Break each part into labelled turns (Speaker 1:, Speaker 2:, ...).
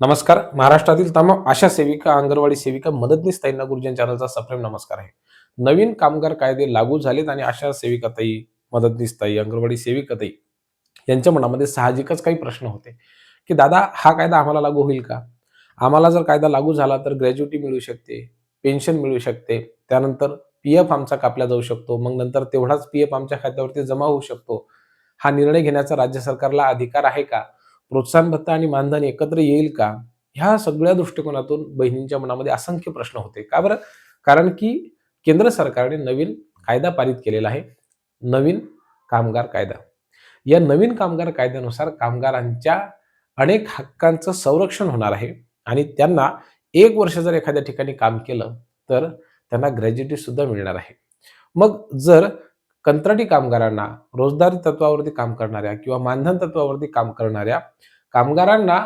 Speaker 1: नमस्कार. महाराष्ट्रातील तमाम आशा सेविका अंगणवाडी सेविका मदतनीस ताईंना गुरुजन चॅनलचा सप्रेम नमस्कार आहे. नवीन कामगार कायदे लागू झालेत आणि आशा सेविकाताई मदतनीस ताई अंगणवाडी सेविकाताई यांच्या मनामध्ये साहजिकच काही प्रश्न होते. की दादा हा कायदा आम्हाला लागू होईल का? आम्हाला जर कायदा लागू झाला तर ग्रॅज्युटी मिळू शकते पेन्शन मिळू शकते त्यानंतर पी एफ आमचा कापला जाऊ शकतो मग नंतर तेवढाच पी एफ आमच्या खात्यावरती जमा होऊ शकतो. हा निर्णय घेण्याचा राज्य सरकारला अधिकार आहे का? प्रोत्साहन भत्ता आणि मानधन एकत्र येईल का? ह्या सगळ्या दृष्टिकोनातून बहिणींच्या मनामध्ये असंख्य प्रश्न होते. का बरं? कारण की केंद्र सरकारने नवीन कायदा पारित केलेला आहे. नवीन कामगार कायदा. या नवीन कामगार कायद्यानुसार कामगारांच्या अनेक हक्कांचं संरक्षण होणार आहे आणि त्यांना एक वर्ष जर एखाद्या ठिकाणी काम केलं तर त्यांना ग्रॅज्युएटी सुद्धा मिळणार आहे. मग जर कंत्राटी कामगारांना रोजदारी तत्वावरती काम करणाऱ्या किंवा मानधन तत्वावरती काम करणाऱ्या कामगारांना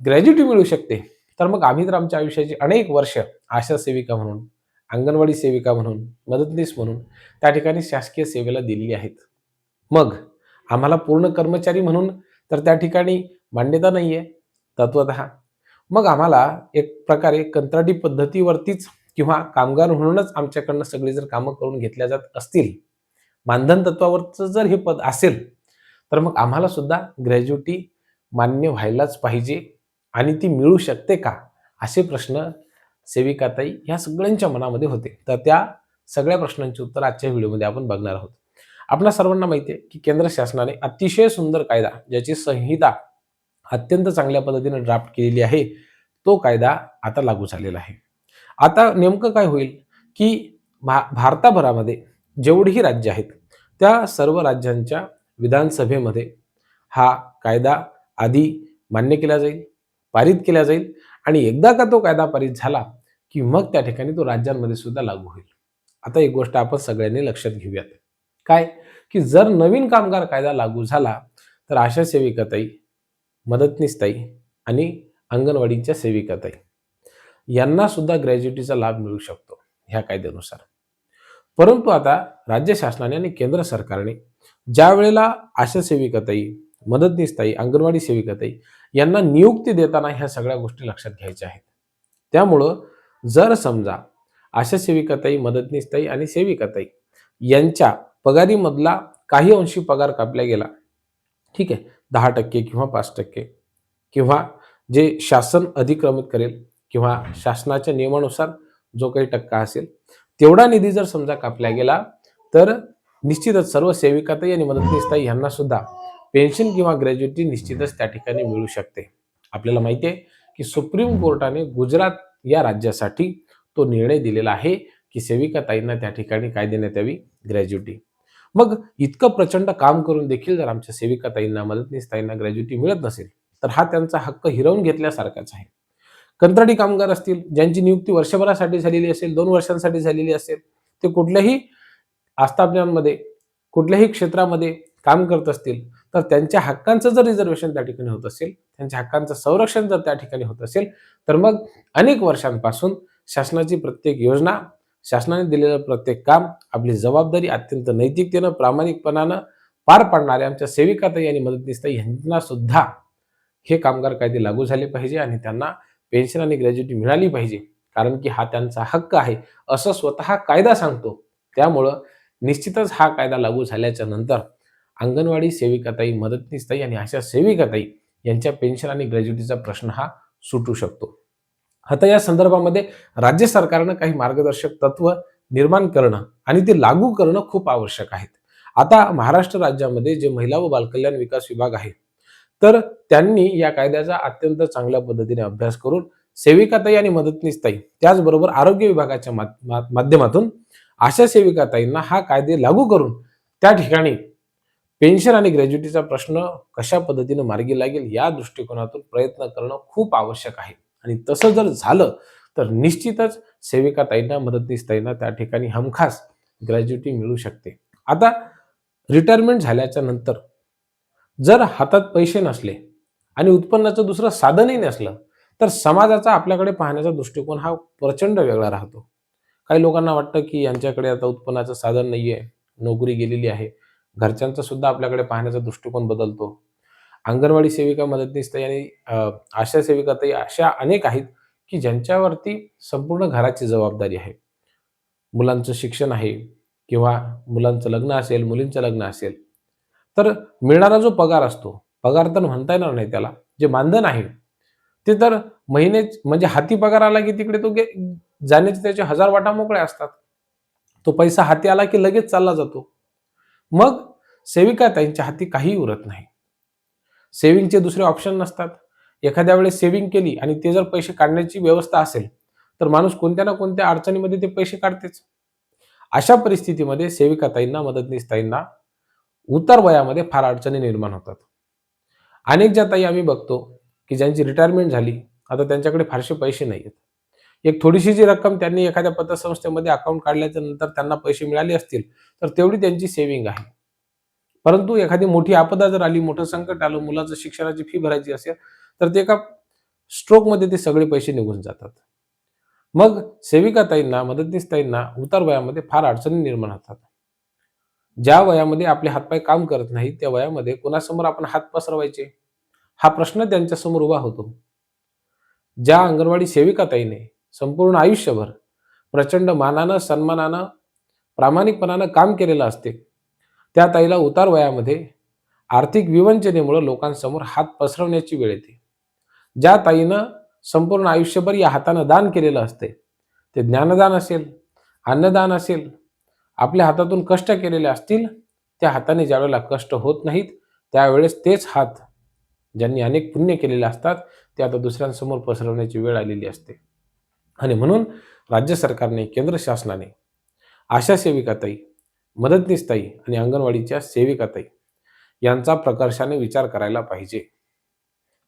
Speaker 1: ग्रॅज्युटी मिळू शकते. तर मग आम्ही तर आमच्या आयुष्याची अनेक वर्ष आशा सेविका म्हणून अंगणवाडी सेविका म्हणून मदतनीस म्हणून त्या ठिकाणी शासकीय सेवेला दिली आहेत. मग आम्हाला पूर्ण कर्मचारी म्हणून तर त्या ठिकाणी मान्यता नाही आहे तत्वत. मग आम्हाला एक प्रकारे कंत्राटी पद्धतीवरतीच किंवा कामगार म्हणूनच आमच्याकडनं सगळी जर कामं करून घेतल्या जात असतील मानधन तत्वावरचं जर हे पद असेल तर मग आम्हाला सुद्धा ग्रॅज्युटी मान्य व्हायलाच पाहिजे आणि ती मिळू शकते का? असे प्रश्न सेविकाताई ह्या सगळ्यांच्या मनामध्ये होते. तर त्या सगळ्या प्रश्नांची उत्तर आजच्या व्हिडिओमध्ये आपण बघणार आहोत. आपल्या सर्वांना माहिती आहे की केंद्र शासनाने अतिशय सुंदर कायदा ज्याची संहिता अत्यंत चांगल्या पद्धतीने ड्राफ्ट केलेली आहे तो कायदा आता लागू झालेला आहे. आता नेमकं काय होईल की भा भारताभरामध्ये जेवढीही राज्य आहेत त्या सर्व राज्यांच्या विधानसभेमध्ये हा कायदा आधी मान्य केला जाईल पारित केला जाईल आणि एकदा का तो कायदा पारित झाला की मग त्या ठिकाणी तो राज्यांमध्ये सुद्धा लागू होईल. आता एक गोष्ट आपण सगळ्यांनी लक्षात घेऊयात. काय? की जर नवीन कामगार कायदा लागू झाला तर आशा सेविकाताई मदतनीसताई आणि अंगणवाडीच्या सेविकाताई यांना सुद्धा ग्रॅज्युटीचा लाभ मिळू शकतो ह्या कायद्यानुसार. परंतु आता राज्य शासनाने आणि केंद्र सरकारने ज्या वेळेला आशा सेविकाताई मदतनीसताई अंगणवाडी सेविकाताई यांना नियुक्ती देताना ह्या सगळ्या गोष्टी लक्षात घ्यायच्या आहेत. त्यामुळं जर समजा आशा सेविकाताई मदतनीसताई आणि सेविकाताई यांच्या पगारीमधला काही अंशी पगार कापला गेला ठीक आहे दहा टक्के किंवा पाच टक्के किंवा जे शासन अधिक्रमित करेल किंवा शासनाच्या नियमानुसार जो काही टक्का असेल तेवढा निधी जर समजा कापला गेला तर निश्चितच सर्व सेविकाताई आणि मदतनीसताई यांना सुद्धा पेन्शन किंवा ग्रॅज्युएटी निश्चितच त्या ठिकाणी मिळू शकते. आपल्याला माहिती आहे की सुप्रीम कोर्टाने गुजरात या राज्यासाठी तो निर्णय दिलेला आहे की सेविकाताईंना त्या ठिकाणी काय देण्यात यावी? ग्रॅज्युटी मग इतकं प्रचंड काम करून देखील जर आमच्या सेविकाताईंना मदतनीसताईंना ग्रॅज्युएटी मिळत नसेल तर हा त्यांचा हक्क हिरवून घेतल्यासारखाच आहे. कंत्राटी कामगार असतील ज्यांची नियुक्ती वर्षभरासाठी झालेली असेल दोन वर्षांसाठी झालेली असेल ते कुठल्याही आस्थापनांमध्ये कुठल्याही क्षेत्रामध्ये काम करत असतील तर त्यांच्या हक्कांचं जर रिझर्वेशन त्या ठिकाणी होत असेल त्यांच्या हक्कांचं संरक्षण जर त्या ठिकाणी होत असेल तर मग अनेक वर्षांपासून शासनाची प्रत्येक योजना शासनाने दिलेलं प्रत्येक काम आपली जबाबदारी अत्यंत नैतिकतेनं प्रामाणिकपणानं पार पाडणाऱ्या आमच्या सेविकाताई आणि मदतनीसताई यांना सुद्धा हे कामगार कायदे लागू झाले पाहिजे आणि त्यांना पेन्शन आणि ग्रॅज्युटी मिळाली पाहिजे. कारण की हा त्यांचा हक्क आहे. असं स्वतः कायदा सांगतो. त्यामुळं निश्चितच हा कायदा लागू झाल्याच्यानंतर अंगणवाडी सेविकाताई मदतनीसताई आणि अशा सेविकाताई यांच्या पेन्शन आणि ग्रॅज्युटीचा प्रश्न हा सुटू शकतो. आता या संदर्भामध्ये राज्य सरकारनं काही मार्गदर्शक तत्व निर्माण करणं आणि ते लागू करणं खूप आवश्यक आहेत. आता महाराष्ट्र राज्यामध्ये जे महिला व बालकल्याण विकास विभाग आहे तर त्यांनी या कायद्याचा अत्यंत चांगल्या पद्धतीने अभ्यास करून सेविकाताई आणि मदतनीसताई त्याचबरोबर आरोग्य विभागाच्या माध्यमातून अशा सेविकाताईंना हा कायदे लागू करून त्या ठिकाणी पेन्शन आणि ग्रॅज्युटीचा प्रश्न कशा पद्धतीने मार्गी लागेल या दृष्टिकोनातून प्रयत्न करणं खूप आवश्यक आहे. आणि तसं जर झालं तर निश्चितच सेविकाताईंना मदतनीसताईंना त्या ठिकाणी हमखास ग्रॅज्युटी मिळू शकते. आता रिटायरमेंट झाल्याच्यानंतर जर हातात पैसे नसले आणि उत्पन्नाचं दुसरं साधनही नसलं तर समाजाचा आपल्याकडे पाहण्याचा दृष्टिकोन हा प्रचंड वेगळा राहतो. काही लोकांना वाटतं की यांच्याकडे आता उत्पन्नाचं साधन नाही आहे नोकरी गेलेली आहे. घरच्यांचा सुद्धा आपल्याकडे पाहण्याचा दृष्टिकोन बदलतो. अंगणवाडी सेविका मदतनीसताई आणि आशा सेविका सेविकाताई अशा अनेक आहेत की ज्यांच्यावरती संपूर्ण घराची जबाबदारी आहे. मुलांचं शिक्षण आहे किंवा मुलांचं लग्न असेल मुलींचं लग्न असेल तर मिळणारा जो पगार असतो पगार तर म्हणता येणार नाही त्याला जे मानधन आहे ते तर महिने म्हणजे हाती पगार आला की तिकडे तो गे जाण्याचे त्याचे हजार वाटा मोकळ्या असतात. तो पैसा हाती आला की लगेच चालला जातो. मग सेविका त्यांच्या हाती काही उरत नाही. सेविंगचे दुसरे ऑप्शन नसतात. एखाद्या वेळेस सेव्हिंग केली आणि ते जर पैसे काढण्याची व्यवस्था असेल तर माणूस कोणत्या ना कोणत्या अडचणीमध्ये ते पैसे काढतेच. अशा परिस्थितीमध्ये सेविकाताईंना मदतनीसताईंना उतर वयामध्ये फार अडचणी निर्माण होतात. अनेक ज्या ताई आम्ही बघतो की ज्यांची रिटायरमेंट झाली आता त्यांच्याकडे फारसे पैसे नाही आहेत एक थोडीशी जी रक्कम त्यांनी एखाद्या पतसंस्थेमध्ये अकाउंट काढल्याच्या नंतर त्यांना पैसे मिळाले असतील तर तेवढी त्यांची सेव्हिंग आहे. परंतु एखादी मोठी आपदा जर आली मोठं संकट आलं मुलाचं शिक्षणाची फी भरायची असेल तर ते एका स्ट्रोकमध्ये ते सगळे पैसे निघून जातात. मग सेविकाताईंना मदतनीसताईंना उतार वयामध्ये फार अडचणी निर्माण होतात. ज्या वयामध्ये आपले हातपाय काम करत नाहीत त्या वयामध्ये कोणासमोर आपण हात पसरवायचे? हा प्रश्न त्यांच्यासमोर उभा होतो. ज्या अंगणवाडी सेविकाताईने संपूर्ण आयुष्यभर प्रचंड मानानं सन्मानानं प्रामाणिकपणानं काम केलेलं असते त्या ताईला उतार वयामध्ये आर्थिक विवंचनेमुळे लोकांसमोर हात पसरवण्याची वेळ येते. ज्या ताईनं संपूर्ण आयुष्यभर या हातानं दान केलेलं असते ते ज्ञानदान असेल अन्नदान असेल आपल्या हातातून कष्ट केलेले असतील त्या हाताने ज्यावेळेला कष्ट होत नाहीत त्यावेळेस तेच हात ज्यांनी अनेक पुण्य केलेले असतात ते आता दुसऱ्यांसमोर पसरवण्याची वेळ आलेली असते. आणि म्हणून राज्य सरकारने केंद्र शासनाने आशा सेविकाताई मदतनीसताई आणि अंगणवाडीच्या सेविकाताई यांचा प्रकर्षाने विचार करायला पाहिजे.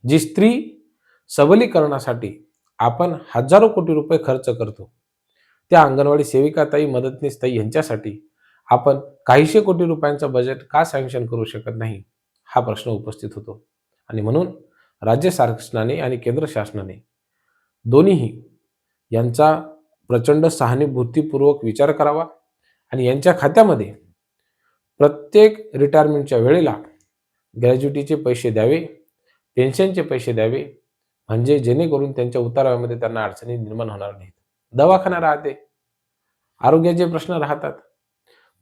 Speaker 1: जी स्त्री सबलीकरणासाठी आपण हजारो कोटी रुपये खर्च करतो त्या अंगणवाडी सेविकाताई मदतनीसताई यांच्यासाठी आपण काहीशे कोटी रुपयांचं बजेट का सँक्शन करू शकत नाही? हा प्रश्न उपस्थित होतो. आणि म्हणून राज्य शासनाने आणि केंद्र शासनाने दोन्हीही यांचा प्रचंड सहानुभूतीपूर्वक विचार करावा आणि यांच्या खात्यामध्ये प्रत्येक रिटायरमेंटच्या वेळेला ग्रॅज्युटीचे पैसे द्यावे पेन्शनचे पैसे द्यावे म्हणजे जेणेकरून त्यांच्या उताराव्यामध्ये त्यांना अडचणी निर्माण होणार नाहीत. दवाखाना राहते. आरोग्याचे प्रश्न राहतात.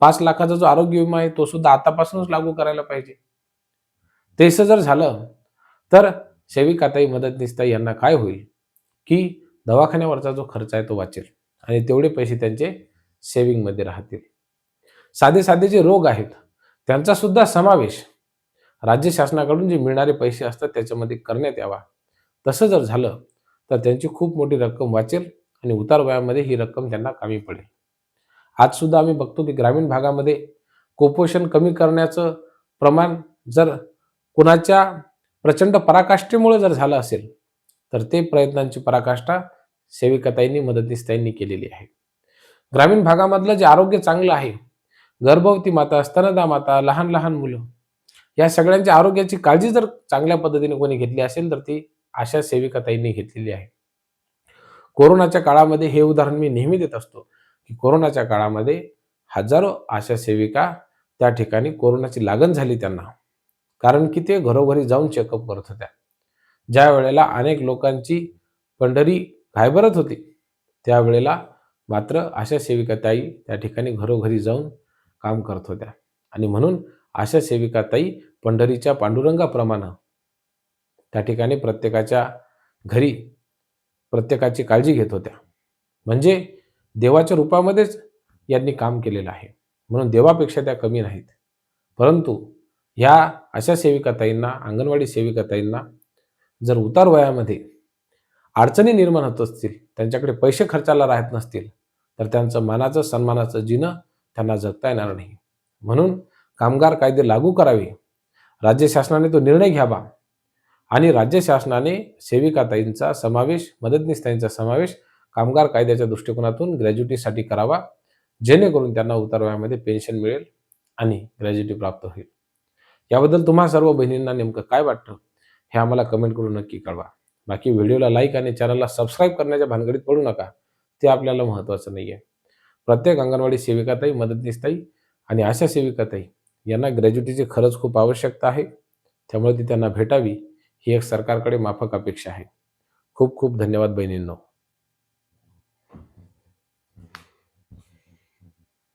Speaker 1: पाच लाखाचा जो आरोग्य विमा आहे तो सुद्धा आतापासूनच लागू करायला पाहिजे. तेसं जर झालं तर सेविकाताई मदतनीसताई यांना काय होईल? की दवाखान्यावरचा जो खर्च आहे तो वाचेल. आणि तेवढे पैसे त्यांचे सेविंगमध्ये राहतील. साधे साधे जे रोग आहेत त्यांचा सुद्धा समावेश राज्य शासनाकडून जे मिळणारे पैसे असतात त्याच्यामध्ये करण्यात यावा. तसं जर झालं तर त्यांची खूप मोठी रक्कम वाचेल. आणि उतार वयामध्ये ही रक्कम त्यांना कमी पडेल. आज सुद्धा आम्ही बघतो की ग्रामीण भागामध्ये कुपोषण कमी करण्याचं प्रमाण जर कुणाच्या प्रचंड पराकाष्ठेमुळे जर झालं असेल तर ते प्रयत्नांची पराकाष्ठा सेविकाताईंनी मदतनीसताईंनी केलेली आहे. ग्रामीण भागामधलं जे आरोग्य चांगलं आहे गर्भवती माता स्तनदा माता लहान लहान मुलं या सगळ्यांच्या आरोग्याची काळजी जर चांगल्या पद्धतीने कोणी घेतली असेल तर ती अशा सेविकाताईंनी घेतलेली आहे. कोरोनाच्या काळामध्ये हे उदाहरण मी नेहमी देत असतो की कोरोनाच्या काळामध्ये हजारो आशा सेविका त्या ठिकाणी कोरोनाची लागण झाली त्यांना. कारण की ते घरोघरी जाऊन चेकअप करत होत्या. ज्या वेळेला अनेक लोकांची पंढरी घायबरत होती त्यावेळेला मात्र अशा सेविकाताई त्या ठिकाणी घरोघरी जाऊन काम करत होत्या. आणि म्हणून अशा सेविकाताई पंढरीच्या पांडुरंगाप्रमाणे त्या ठिकाणी प्रत्येकाच्या घरी प्रत्येकाची काळजी घेत होत्या. म्हणजे देवाच्या रूपामध्येच यांनी काम केलेलं आहे. म्हणून देवापेक्षा त्या कमी नाहीत. परंतु ह्या अशा सेविकाताईंना अंगणवाडी सेविकाताईंना जर उतार वयामध्ये अडचणी निर्माण होत असतील त्यांच्याकडे पैसे खर्चाला राहत नसतील तर त्यांचं मानाचं सन्मानाचं जिणं त्यांना जगता येणार नाही. म्हणून कामगार कायदे लागू करावे. राज्य शासनाने तो निर्णय घ्यावा. आणि राज्य शासनाने सेविकाताईंचा समावेश मदतनीसताईंचा समावेश कामगार कायद्याच्या दृष्टिकोनातून ग्रॅज्युटीसाठी करावा जेणेकरून त्यांना उतारवयामध्ये पेन्शन मिळेल आणि ग्रॅज्युटी प्राप्त होईल. याबद्दल तुम्हा सर्व बहिणींना नेमकं काय वाटतं हे आम्हाला कमेंट करून नक्की कळवा. बाकी व्हिडिओला लाईक आणि चॅनलला सबस्क्राईब करण्याच्या भानगडीत पडू नका ते आपल्याला महत्त्वाचं नाही आहे प्रत्येक अंगणवाडी सेविकाताई मदतनीसताई आणि आशा सेविकाताई यांना ग्रॅज्युटीची खरंच खूप आवश्यकता आहे. त्यामुळे ती त्यांना भेटावी ही एक सरकारकडे माफक अपेक्षा आहे. खूप खूप धन्यवाद बहिणींनो.